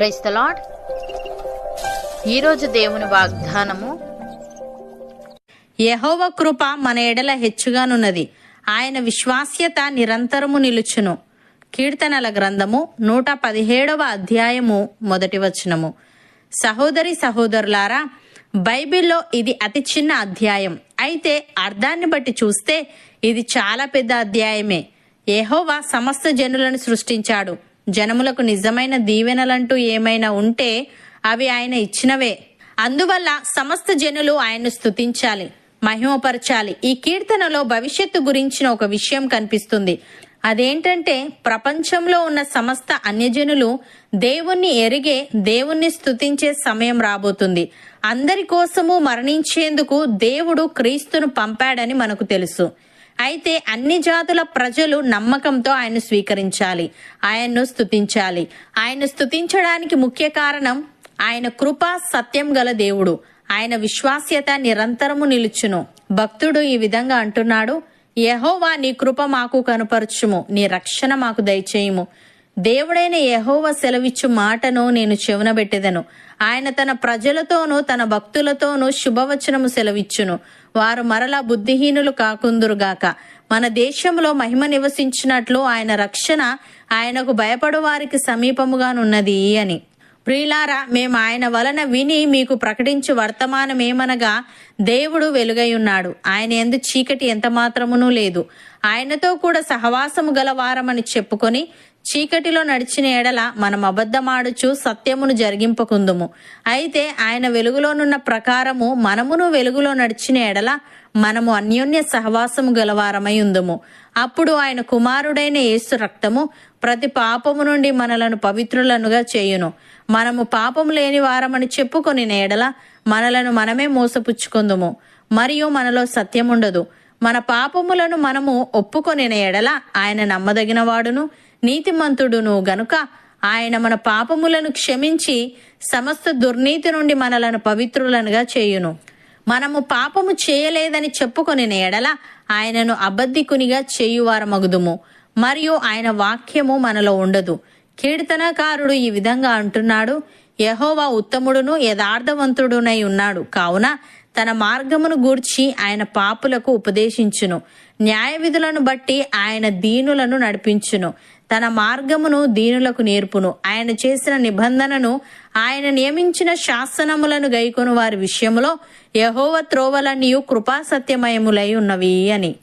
Price the lord ఈరోజు దేవుని వాగ్దానము యహోవ కృప మన ఎడల హెచ్చుగానున్నది. ఆయన విశ్వాస్యత నిరంతరము నిలుచును. కీర్తనల గ్రంథము నూట పదిహేడవ అధ్యాయము మొదటి వచనము. సహోదరి సహోదరులారా బైబిల్లో ఇది అతి చిన్న అధ్యాయం. అయితే అర్థాన్ని బట్టి చూస్తే ఇది చాలా పెద్ద అధ్యాయమే. యెహోవా సమస్త జనులను సృష్టించాడు. జనములకు నిజమైన దీవెనలంటూ ఏమైనా ఉంటే అవి ఆయన ఇచ్చినవే. అందువల్ల సమస్త జనులు ఆయన్ను స్తుతించాలి మహిమపరచాలి. ఈ కీర్తనలో భవిష్యత్తు గురించిన ఒక విషయం కనిపిస్తుంది. అదేంటంటే ప్రపంచంలో ఉన్న సమస్త అన్యజనులు దేవుణ్ణి ఎరిగే దేవుణ్ణి స్థుతించే సమయం రాబోతుంది. అందరి కోసము మరణించేందుకు దేవుడు క్రీస్తును పంపాడని మనకు తెలుసు. అయితే అన్ని జాతుల ప్రజలు నమ్మకంతో ఆయన స్వీకరించాలి ఆయన్ను స్థుతించాలి ఆయన స్థుతించడానికి ముఖ్య కారణం ఆయన కృప సత్యం గల దేవుడు. ఆయన విశ్వాస్యత నిరంతరము నిలుచును. భక్తుడు ఈ విధంగా అంటున్నాడు యహోవా నీ కృప మాకు కనుపరచుము నీ రక్షణ మాకు దయచేయము. దేవుడైన యహోవ సెలవిచ్చు మాటను నేను చెవునబెట్టెదను. ఆయన తన ప్రజలతోనూ తన భక్తులతోనూ శుభవచనము సెలవిచ్చును. వారు మరలా బుద్ధిహీనులు కాకుందురుగాక. మన దేశంలో మహిమ నివసించినట్లు ఆయన రక్షణ ఆయనకు భయపడు వారికి సమీపముగానున్నది అని. ప్రియులారా మేము ఆయన వలన విని మీకు ప్రకటించు వర్తమానమేమనగా దేవుడు వెలుగై ఉన్నాడు. ఆయన ఎందు చీకటి ఎంత మాత్రమునూ లేదు. ఆయనతో కూడా సహవాసము గలవారమని చెప్పుకొని చీకటిలో నడిచిన ఎడల మనం అబద్ధమాడుచు సత్యమును జరిగింపకుందుము. అయితే ఆయన వెలుగులోనున్న ప్రకారము మనమును వెలుగులో నడిచిన ఎడల మనము అన్యోన్య సహవాసము గలవారమై ఉందుము. అప్పుడు ఆయన కుమారుడైన యేసు రక్తము ప్రతి పాపము నుండి మనలను పవిత్రులనుగా చేయును. మనము పాపం లేని వారమని చెప్పుకొని ఎడల మనలను మనమే మోసపుచ్చుకుందుము. మరియు మనలో సత్యముండదు. మన పాపములను మనము ఒప్పుకొని ఎడల ఆయన నమ్మదగిన వాడును నీతిమంతుడును గనుక ఆయన మన పాపములను క్షమించి సమస్త దుర్నీతి నుండి మనలను పవిత్రులనుగా చేయును. మనము పాపము చేయలేదని చెప్పుకొని ఎడల ఆయనను అబద్ధికునిగా చేయువారమగుదుము. మరియు ఆయన వాక్యము మనలో ఉండదు. కీర్తనకారుడు ఈ విధంగా అంటున్నాడు యహోవా ఉత్తముడును యథార్థవంతుడునై ఉన్నాడు. కావున తన మార్గమును గూర్చి ఆయన పాపులకు ఉపదేశించును. న్యాయ విధులను బట్టి ఆయన దీనులను నడిపించును. తన మార్గమును దీనులకు నేర్పును. ఆయన చేసిన నిబంధనను ఆయన నియమించిన శాసనములను గైకొను వారి విషయంలో యహోవ త్రోవలన్నీ కృపాసత్యమయములై ఉన్నవి అని.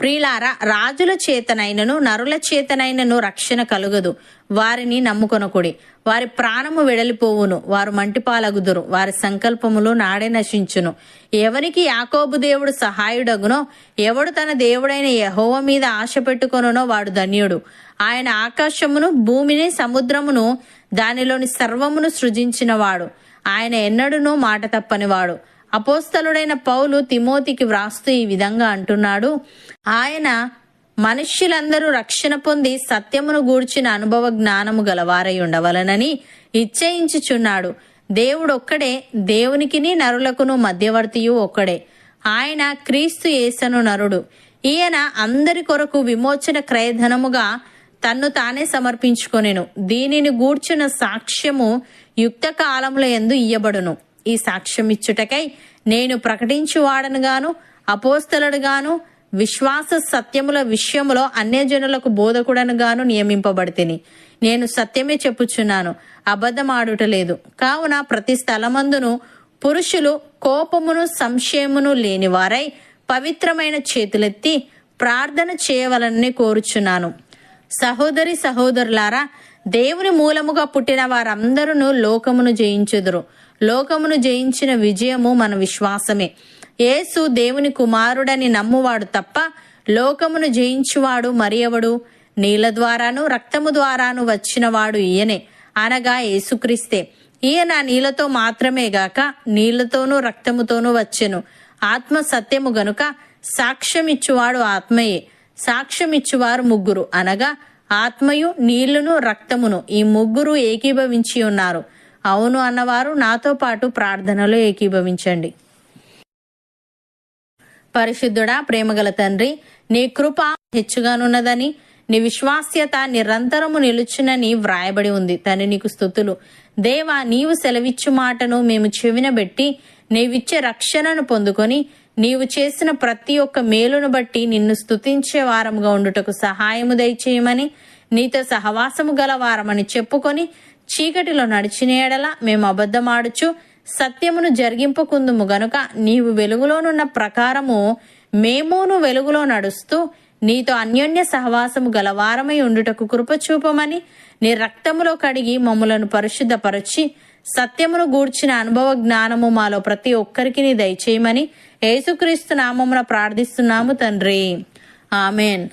ప్రియులార రాజుల చేతనైనను నరుల చేతనైనను రక్షణ కలుగదు. వారిని నమ్ముకొనకుడి. వారి ప్రాణము వెడలిపోవును వారు మంటిపాలగుదురు వారి సంకల్పములు నాడే నశించును. ఎవరికి యాకోబు దేవుడు సహాయుడగునో ఎవడు తన దేవుడైన యహోవ మీద ఆశ పెట్టుకొనునో వాడు ధన్యుడు. ఆయన ఆకాశమును భూమిని సముద్రమును దానిలోని సర్వమును సృజించినవాడు. ఆయన ఎన్నడూనూ మాట తప్పనివాడు. అపోస్తలుడైన పౌలు తిమోతికి వ్రాస్తూ ఈ విధంగా అంటున్నాడు ఆయన మనుష్యులందరూ రక్షణ పొంది సత్యమును గూర్చిన అనుభవ జ్ఞానము గలవారై ఉండవలనని ఇచ్చయించుచున్నాడు దేవుడు ఒక్కడే దేవునికిని నరులకును మధ్యవర్తియు ఒక్కడే. ఆయన క్రీస్తు యేసను నరుడు. ఈయన అందరి కొరకు విమోచన క్రయధనముగా తన్ను తానే సమర్పించుకొనెను. దీనిని గూర్చిన సాక్ష్యము యుక్త కాలముల ఎందు ఇయ్యబడును. ఈ సాక్ష్యం ఇచ్చుటకై నేను ప్రకటించువాడనుగాను అపోస్తలుడుగాను విశ్వాస సత్యముల విషయములో అన్యజనులకు బోధకుడనుగాను నియమింపబడితిని. నేను సత్యమే చెప్పుచున్నాను అబద్ధమాడుటలేదు. కావున ప్రతి స్థలమందును పురుషులు కోపమును సంశయమును లేనివారై పవిత్రమైన చేతులెత్తి ప్రార్థన చేయవలనని కోరుచున్నాను. సహోదరి సహోదరులారా దేవుని మూలముగా పుట్టిన వారందరూ లోకమును జయించుదురు. లోకమును జయించిన విజయము మన విశ్వాసమే. యేసు దేవుని కుమారుడని నమ్మువాడు తప్ప లోకమును జయించువాడు మరియవడు? నీళ్ళ ద్వారాను రక్తము ద్వారాను వచ్చినవాడు ఈయనే. అనగా యేసుక్రీస్తే. ఈయన నీళ్ళతో మాత్రమే గాక నీళ్ళతోనూ రక్తముతోనూ వచ్చెను. ఆత్మ సత్యము గనుక సాక్ష్యమిచ్చువాడు ఆత్మయే. సాక్ష్యమిచ్చువారు ముగ్గురు. అనగా ఆత్మయు నీళ్ళును రక్తమును ఈ ముగ్గురు ఏకీభవించి ఉన్నారు. అవును అన్నవారు నాతో పాటు ప్రార్థనలో ఏకీభవించండి. పరిశుద్ధుడా ప్రేమగల తండ్రి నీ కృప హెచ్చుగానున్నదని నీ విశ్వాస్యత నిరంతరము నిలుచునని వ్రాయబడి ఉంది. తను నీకు స్థుతులు. దేవా నీవు సెలవిచ్చు మాటను మేము చెవినబెట్టి నీవిచ్చే రక్షణను పొందుకొని నీవు చేసిన ప్రతి ఒక్క మేలును బట్టి నిన్ను స్తుతించే వారముగా ఉండుటకు సహాయము దయచేయమని నీతో సహవాసము గల వారమని చెప్పుకొని చీకటిలో నడిచిన ఎడల మేము అబద్ధమాడుచు సత్యమును జరిగింపకుందుము గనుక నీవు వెలుగులోనున్న ప్రకారము మేమును వెలుగులో నడుస్తూ నీతో అన్యోన్య సహవాసము గలవారమై ఉండుటకు కృపచూపమని నీ రక్తములో కడిగి మమ్ములను పరిశుద్ధపరచి సత్యమును గూర్చిన అనుభవ జ్ఞానము మాలో ప్రతి ఒక్కరికి దయచేయమని యేసుక్రీస్తు నామమున ప్రార్థిస్తున్నాము తండ్రి. ఆమెన్.